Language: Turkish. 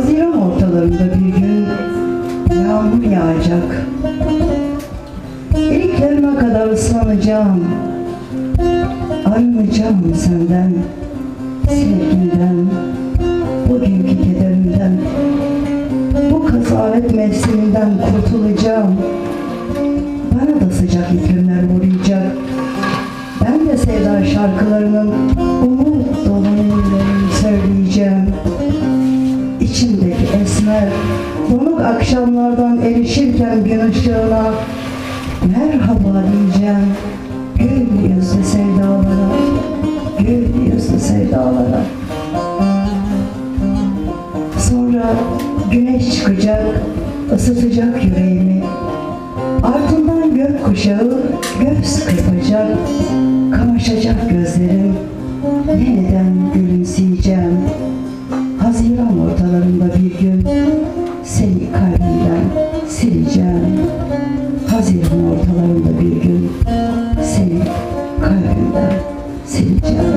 Haziran ortalarında bir gün yağmur yağacak. Eliklerime kadar ıslanacağım. Ayrılacağım senden, sevgimden, o günkü kederimden. Bu kasavet mevsiminden kurtulacağım. Bana da sıcak iklimler vuracak. Ben de sevda şarkılarının umut dolu İçimdeki esmer, donuk akşamlardan erişirken gün ışığına merhaba diyeceğim. Gül yüzlü sevdalara, gül yüzlü sevdalara. Sonra güneş çıkacak, ısıtacak yüreğimi. Ardından gökkuşağı göz kırpacak, kamaşacak gözlerim. Yeniden gülümseyeceğim yarın bir gün seni kalbimden sileceğim. Haziran ortalarında bir gün seni kalbimden sileceğim.